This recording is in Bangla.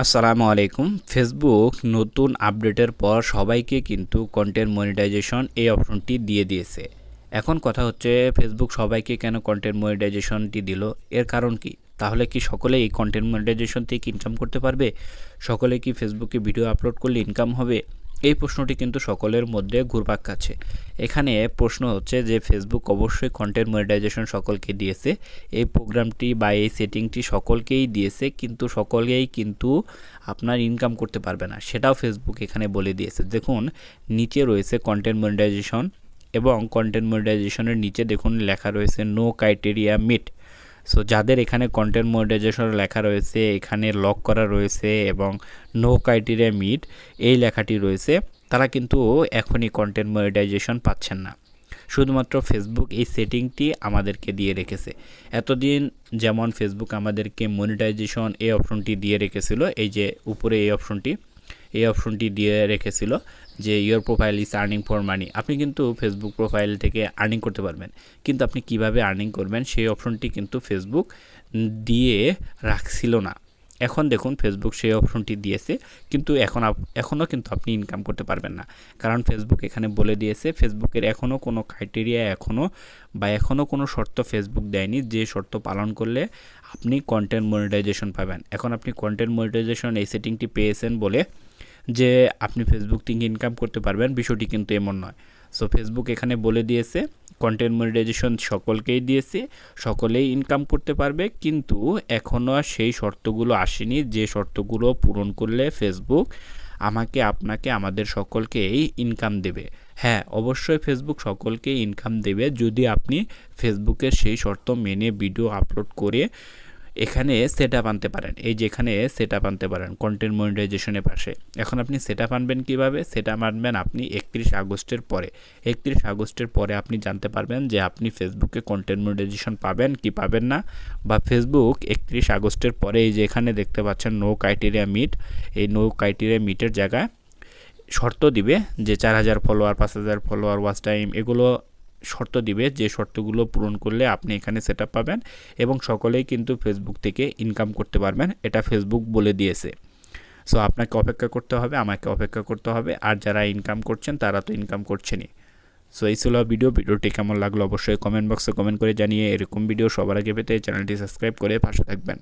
আসসালামু আলাইকুম। ফেসবুক নতুন আপডেটের পর সবাইকে কিন্তু কন্টেন্ট মনিটাইজেশন এই অপশনটি দিয়ে দিয়েছে। এখন কথা হচ্ছে ফেসবুক সবাইকে কেন কন্টেন্ট মনিটাইজেশনটি দিল? এর কারণ কি? তাহলে কি সকলে এই কন্টেন্ট মনিটাইজেশন থেকে ইনকাম করতে পারবে? সকলে কি ফেসবুকে ভিডিও আপলোড করলে ইনকাম হবে? এই প্রশ্নটি কিন্তু সকলের মধ্যে ঘুরপাক খাচ্ছে। এখানে প্রশ্ন হচ্ছে যে ফেসবুক অবশ্যই কন্টেন্ট মনিটাইজেশন সকলকে দিয়েছে। এই প্রোগ্রামটি বা এই সেটিংটি সকলকেই দিয়েছে, কিন্তু সকলেই কিন্তু আপনার ইনকাম করতে পারবে না। সেটাও ফেসবুক এখানে বলে দিয়েছে। দেখুন, নিচে রয়েছে কন্টেন্ট মনিটাইজেশন এবং কন্টেন্ট মনিটাইজেশনের নিচে দেখুন লেখা রয়েছে নো ক্রাইটেরিয়া মিট সো যাদের এখানে কন্টেন্ট মনিটাইজেশন লেখা রয়েছে, এখানে লক করা রয়েছে এবং নো ক্রাইটেরিয়া মিট এই লেখাটি রয়েছে, তারা কিন্তু এখনই কন্টেন্ট মনিটাইজেশন পাচ্ছেন না। শুধুমাত্র ফেসবুক এই সেটিংটি আমাদেরকে দিয়ে রেখেছে। এতদিন যেমন ফেসবুক আমাদেরকে মনিটাইজেশন এই অপশনটি দিয়ে রেখেছিল, এই যে উপরে এই অপশনটি এই অপশনটি দিয়ে রেখেছিল যে your profile is earning for money আপনি কিন্তু ফেসবুক প্রোফাইল থেকে আর্নিং করতে পারবেন। কিন্তু আপনি কীভাবে আর্নিং করবেন সেই অপশনটি কিন্তু ফেসবুক দিয়ে রাখছিল না। এখন দেখুন ফেসবুক সেই অপশনটি দিয়েছে, কিন্তু এখন এখনও কিন্তু আপনি ইনকাম করতে পারবেন না। কারণ ফেসবুক এখানে বলে দিয়েছে ফেসবুকের এখনও কোনো ক্রাইটেরিয়া এখনও বা এখনও কোনো শর্ত ফেসবুক দেয়নি যে শর্ত পালন করলে আপনি কন্টেন্ট মনিটাইজেশন পাবেন। এখন আপনি কন্টেন্ট মনিটাইজেশন এই সেটিংটি পেয়েছেন বলে যে আপনি ফেসবুক থেকে ইনকাম করতে পারবেন, বিষয়টি কিন্তু এমন নয়। সো ফেসবুক এখানে বলে দিয়েছে কন্টেন্ট মনিটাইজেশন সকলকেই দিয়েছে, সকলেই ইনকাম করতে পারবে, কিন্তু এখনও সেই শর্তগুলো আসেনি, যে শর্তগুলো পূরণ করলে ফেসবুক আমাকে, আপনাকে, আমাদের সকলকেই ইনকাম দেবে। হ্যাঁ অবশ্যই ফেসবুক সকলকে ইনকাম দেবে, যদি আপনি ফেসবুকের সেই শর্ত মেনে ভিডিও আপলোড করে এখানে সেট আপ আনতে পারেন। এই যে এখানে সেট আপ আনতে পারেন কন্টেন্ট মনিটাইজেশনের পাশে। এখন আপনি সেট আপ আনবেন কীভাবে? সেট আপ আনবেন আপনি একত্রিশ আগস্টের পরে। একত্রিশ আগস্টের পরে আপনি জানতে পারবেন যে আপনি ফেসবুকে কন্টেন্ট মনিটাইজেশন পাবেন কি পাবেন না, বা ফেসবুক একত্রিশ আগস্টের পরে এই যে এখানে দেখতে পাচ্ছেন নো ক্রাইটেরিয়া মিট এই নো ক্রাইটেরিয়া মিটের জায়গায় শর্ত দিবে যে চার হাজার ফলোয়ার পাঁচ হাজার ফলোয়ার ওয়াচ টাইম এগুলো শর্ত দিবে, যে শর্তগুলো পূরণ করলে আপনি এখানে সেট পাবেন এবং সকলেই কিন্তু ফেসবুক থেকে ইনকাম করতে পারবেন। এটা ফেসবুক বলে দিয়েছে। সো আপনাকে অপেক্ষা করতে হবে, আমাকে অপেক্ষা করতে হবে। আর যারা ইনকাম করছেন, তারা তো ইনকাম করছেনই। সো এই ছিল ভিডিও ভিডিওটি কেমন লাগল অবশ্যই কমেন্ট বক্সে কমেন্ট করে জানিয়ে এরকম ভিডিও সবার আগে পেতে চ্যানেলটি সাবস্ক্রাইব করে পাশে থাকবেন।